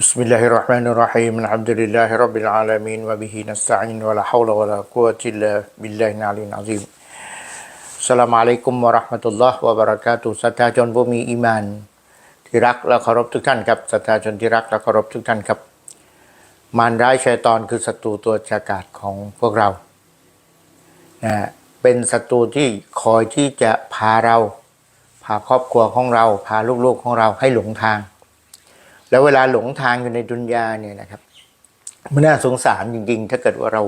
بسم الله الرحمن الرحيم الحمد لله رب العالمين وبه نستعين ولا حول ولا قوة إلا بالله العلي العظيم สลามอะลัยกุมวะราะห์มะตุลลอฮ์วะบะเราะกาตุฮ์ศรัทธาชนผู้มีอีมาน ที่รักและเคารพทุกท่านครับศรัทธาชนที่รักและเคารพทุกท่านครับ มารร้ายชัยตอนคือศัตรูตัวฉกาจของพวกเรานะฮะเป็นศัตรูที่คอยที่จะพาเรา พาครอบครัวของเรา พาลูกๆของเราให้หลงทาง แล้วเวลาหลงทางอยู่ในดุนยาเนี่ยนะครับมันน่าสงสารจริงๆ ถ้าเกิดว่าเรา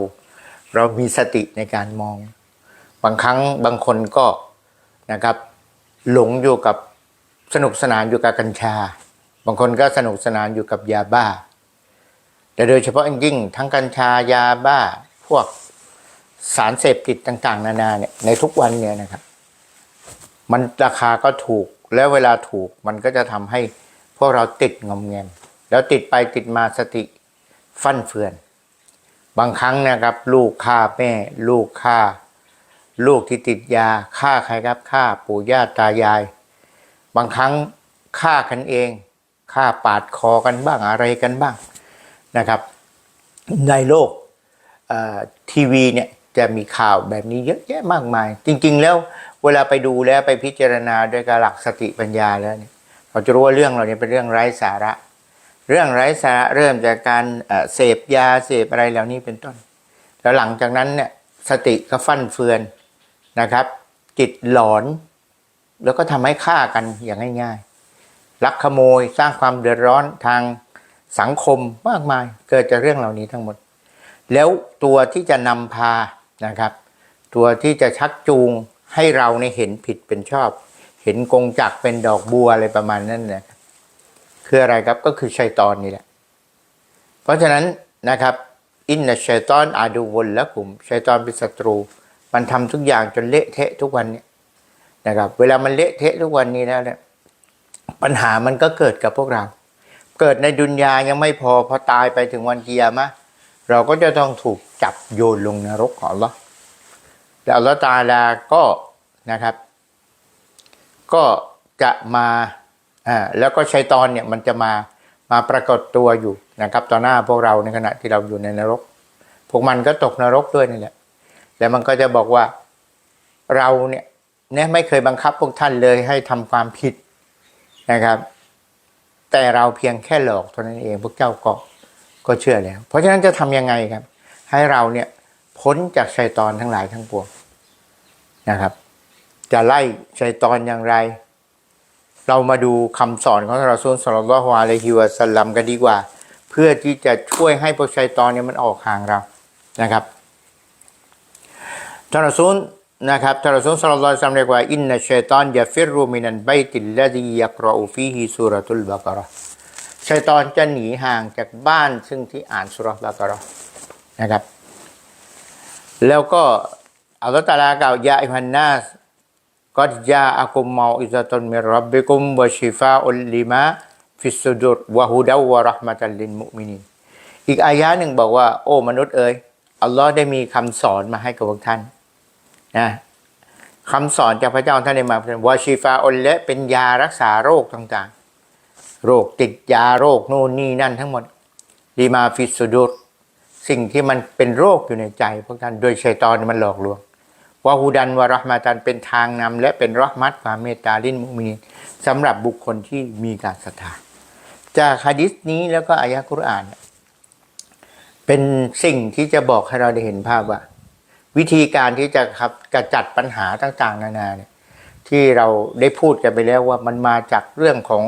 เรามีสติในการมอง บางครั้งบางคนก็นะครับ หลงอยู่กับสนุกสนานอยู่กับกัญชา บางคนก็สนุกสนานอยู่กับยาบ้า แต่โดยเฉพาะยิ่งทั้งกัญชายาบ้าพวกสารเสพติดต่าง ๆ นานาเนี่ยในทุกวันเนี่ยนะครับ มันราคาก็ถูกแล้วเวลาถูกมันก็จะทำให้ วกเราติดงอมแงมแล้วติดไปติดมาสติฟั่นเฟือน บางครั้งนะครับ ลูกฆ่าแม่ ลูกฆ่า ลูกที่ติดยาฆ่าใครครับฆ่าปู่ย่าตายาย บางครั้งฆ่ากันเองฆ่าปาดคอกันบ้างอะไรกันบ้างนะครับ ในโลกทีวีเนี่ยจะมีข่าวแบบนี้เยอะแยะมากมาย จริง ๆ แล้วเวลาไปดูแล้วไปพิจารณาด้วยการหลักสติปัญญาแล้วเนี่ย เราจะรู้ว่าเรื่องเราเนี่ยเป็นเรื่องไร้สาระ เรื่องไร้สาระเริ่มจากการเสพยาเสพอะไรเหล่านี้เป็นต้น แล้วหลังจากนั้นเนี่ยสติก็ฟั่นเฟือนนะครับ จิตหลอน แล้วก็ทำให้ฆ่ากันอย่างง่าย ๆ ลักขโมยสร้างความเดือดร้อนทางสังคมมากมายเกิดจากเรื่องเหล่านี้ทั้งหมด แล้วตัวที่จะนำพานะครับ ตัวที่จะชักจูงให้เราในเห็นผิดเป็นชอบ เห็นกงจักเป็นดอกบัวอะไรประมาณนั้นนะคืออะไรครับก็คือชัยตอนนี่แหละ เพราะฉะนั้นนะครับ อินนะชัยตอนอาดูวนละกลุ่มชัยตอนเป็นศัตรู มันทำทุกอย่างจนเละเทะทุกวันเนี่ยนะครับ เวลามันเละเทะทุกวันนี้แล้วเนี่ยปัญหามันก็เกิดกับพวกเรา เกิดในดุนยายังไม่พอพอตายไปถึงวันเกิยามะเราก็จะต้องถูกจับโยนลงนรกของอัลลอฮ์แล้วอัลลอฮ์ตาลาก็นะครับ ก็จะมาอ่าแล้วก็ชัยตอนเนี่ยมันจะมามาปรากฏตัวอยู่นะครับต่อหน้าพวกเราในขณะที่เราอยู่ในนรก พวกมันก็ตกนรกด้วยนี่แหละแล้วมันก็จะบอกว่าเราเนี่ยเนี่ยไม่เคยบังคับพวกท่านเลยให้ทำความผิดนะครับ แต่เราเพียงแค่หลอกเท่านั้นเองพวกเจ้าก็ก็เชื่อแล้ว เพราะฉะนั้นจะทำยังไงครับ ให้เราเนี่ยพ้นจากชัยตอนทั้งหลายทั้งปวงนะครับ จะไล่ชัยตอนอย่างไร เรามาดูคำสอนของเราซุลสลลัลลอฮุอะลัยฮิวะสัลลัมกันดีกว่า เพื่อที่จะช่วยให้พวกชัยตอนเนี่ยมันออกห่างเรานะครับท่านรอซูลนะครับท่านรอซูลสลลัลลอฮุอะลัยฮิวะสัลลัมเรียกว่าอินนัชัยตอนยะฟิรุมินันบัยติลลดียักรอูฟีฮิซูเระตุลบะกะราะชัยตอนจะหนีห่างจากบ้านซึ่งที่อ่านสุระห์บะกะราะนะครับ แล้วก็อัลลอฮฺตาลากล่าวยาอิฮันนาส ก็จาอักุมมาอิซาตุนมิรับบิกุมวะชิฟาอุลลิมาฟิสซุดุรวะฮุดาวะราะห์มะตัลลิลมุมินีอีกอายะหนึ่งบอกว่า โอ้มนุษย์เอ๋ยอัลลอฮ์ได้มีคำสอนมาให้กับพวกท่านนะคำสอนจากพระเจ้าท่านได้มาเป็นวะชิฟาอุลและเป็นยารักษาโรคต่างๆ โรคติดยาโรคโน่นนี่นั่นทั้งหมดลีมาฟิสุดุรสิ่งที่มันเป็นโรคอยู่ในใจพวกท่านโดยชัยตอนมันหลอกลวง วาฮูดันวะรหมาตันเป็นทางนำและเป็นรหมัตความเมตตาลินมุมินสำหรับบุคคลที่มีการศรัทธาจากฮะดิษนี้แล้วก็อายะกุรอานเนี่เป็นสิ่งที่จะบอกให้เราได้เห็นภาพว่า วิธีการที่จะครับกระจัดปัญหาต่างๆ นานาเนี่ยที่เราได้พูดกันไปแล้วว่ามันมาจากเรื่องของ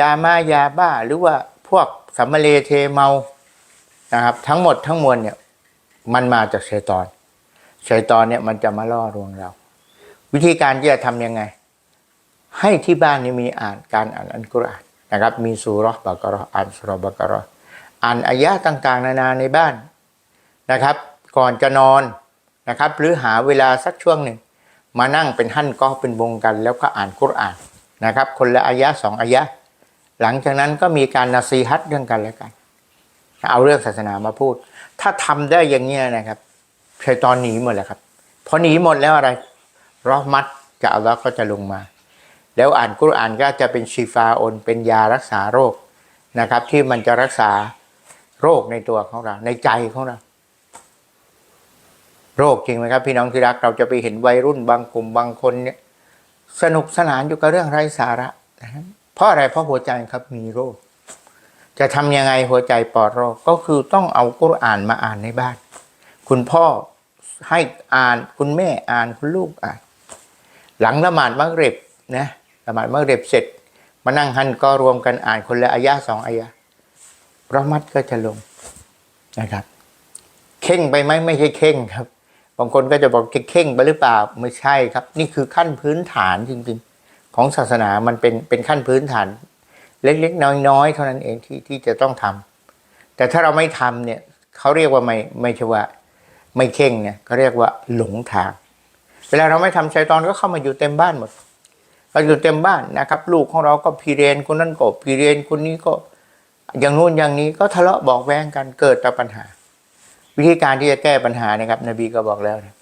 ยามายาบ้า หรือว่าพวกสัมมาเลเทเมานะครับ ทั้งหมดทั้งมวลเนี่ย มันมาจากชัยตอน ชัยตอนเนี่ยมันจะมาล่อลวงเรา วิธีการที่จะทำยังไง ให้ที่บ้านนี้มีอ่านการอ่านอัลกุรอานนะครับ มีสุรบะกราะห์อ่านสุรบะกะราะห์อ่านอายะต่างๆ นานาในบ้านนะครับ ก่อนจะนอนนะครับ หรือหาเวลาสักช่วงหนึ่ง มานั่งเป็นหั่นก็เป็นวงกัน แล้วก็อ่านกุรอานนะครับ คนละอายะสองอายะ หลังจากนั้นก็มีการนาซีฮัตเรื่องกันและกัน เอาเรื่องศาสนามาพูด ถ้าทำได้อย่างเงี้ยนะครับ ชัยตอนหนีหมดแล้วครับพอหนีหมดแล้วอะไรรอมัดจากอัลลอฮ์ก็จะลงมา แล้วอ่านกุรอานก็จะเป็นชีฟาอนเป็นยารักษาโรคนะครับ ที่มันจะรักษาโรคในตัวของเรา ในใจของเรา โรคจริงไหมครับ พี่น้องที่รักเราจะไปเห็นวัยรุ่นบางกลุ่มบางคนเนี่ยสนุกสนานอยู่กับเรื่องไร้สาระนะครับเพราะอะไรเพราะหัวใจครับมีโรค จะทำยังไงหัวใจปลอดโรคก็คือต้องเอากุรอานมาอ่านในบ้าน คุณพ่อให้อ่านคุณแม่อ่านคุณลูกอ่าน หลังละหมาดมักริบนะละหมาดมักริบเสร็จ มานั่งหันก็รวมกันอ่านคนละอายะสองอายะเรหมัดก็จะลงนะครับ เข่งไปไหมไม่ใช่เข่งครับบางคนก็จะบอกเข่งไปหรือเปล่าไม่ใช่ครับ นี่คือขั้นพื้นฐานจริงๆ ของศาสนามันเป็นเป็นขั้นพื้นฐาน เล็กๆ น้อยๆ เท่านั้นเองที่ที่จะต้องทำแต่ถ้าเราไม่ทำเนี่ยเขาเรียกว่าไม่ไม่ใช่ว่า ไม่เข่งเนี่ยเขาเรียกว่าหลงทาง เวลาเราไม่ทำชัยตอนก็เข้ามาอยู่เต็มบ้านหมดเราอยู่เต็มบ้านนะครับ ลูกของเราก็พีเรนคนนั้นก็พีเรนคนนี้ก็อย่างนู้นอย่างนี้ก็ทะเลาะบอกแว้งกันเกิดแต่ปัญหา วิธีการที่จะแก้ปัญหานะครับ นบีก็บอกแล้วนะ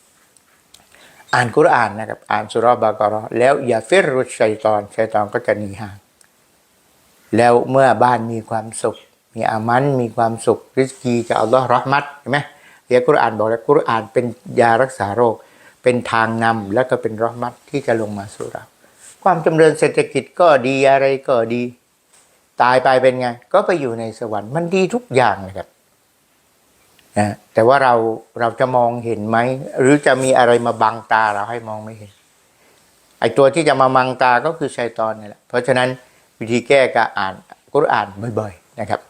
อ่านกุรอานนะครับ อ่านสุรบากราะห์แล้วอย่าเฟิรุชชัยตอนชัยตอนก็จะหนีห่างแล้วเมื่อบ้านมีความสุข มีอามันมีความสุขริสกีจากอัลลอฮ์รอห์มัตใช่ไหม เดี๋ยกุรอานบอกแล้วกุรอานเป็นยารักษาโรค เป็นทางนำแล้วก็เป็นรอมัตที่จะลงมาสู่เรา ความจำเริญเศรษฐกิจก็ดีอะไรก็ดี ตายไปเป็นไง ก็ไปอยู่ในสวรรค์มันดีทุกอย่างเลยครับนะแต่ว่าเราเราจะมองเห็นไหม หรือจะมีอะไรมาบังตาเราให้มองไม่เห็น ไอตัวที่จะมาบังตาก็คือชัยตอนนี่แหละเพราะฉะนั้นวิธีแก้ก็อ่านกุรอานบ่อย ๆ นะครับ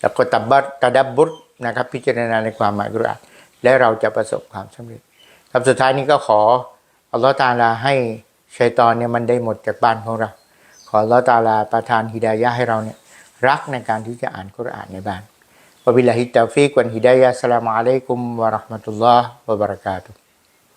แล้วก็ตับบัตตะดับบุต นะครับพิจารณาในความหมายกุรอานและเราจะประสบความสำเร็จ ครับสุดท้ายนี้ก็ขออัลลอฮฺตาลาให้ชัยตอนเนี่ยมันได้หมดจากบ้านของเรา ขออัลลอฮฺตาลาประทานฮิดายะให้เราเนี่ยรักในการที่จะอ่านกุรอานในบ้านวบิลลาฮิตตาฟิกวันฮิดายะสลามอะลัยกุมวะราะห์มะตุลลอฮ์วะบะเราะกาตุฮ์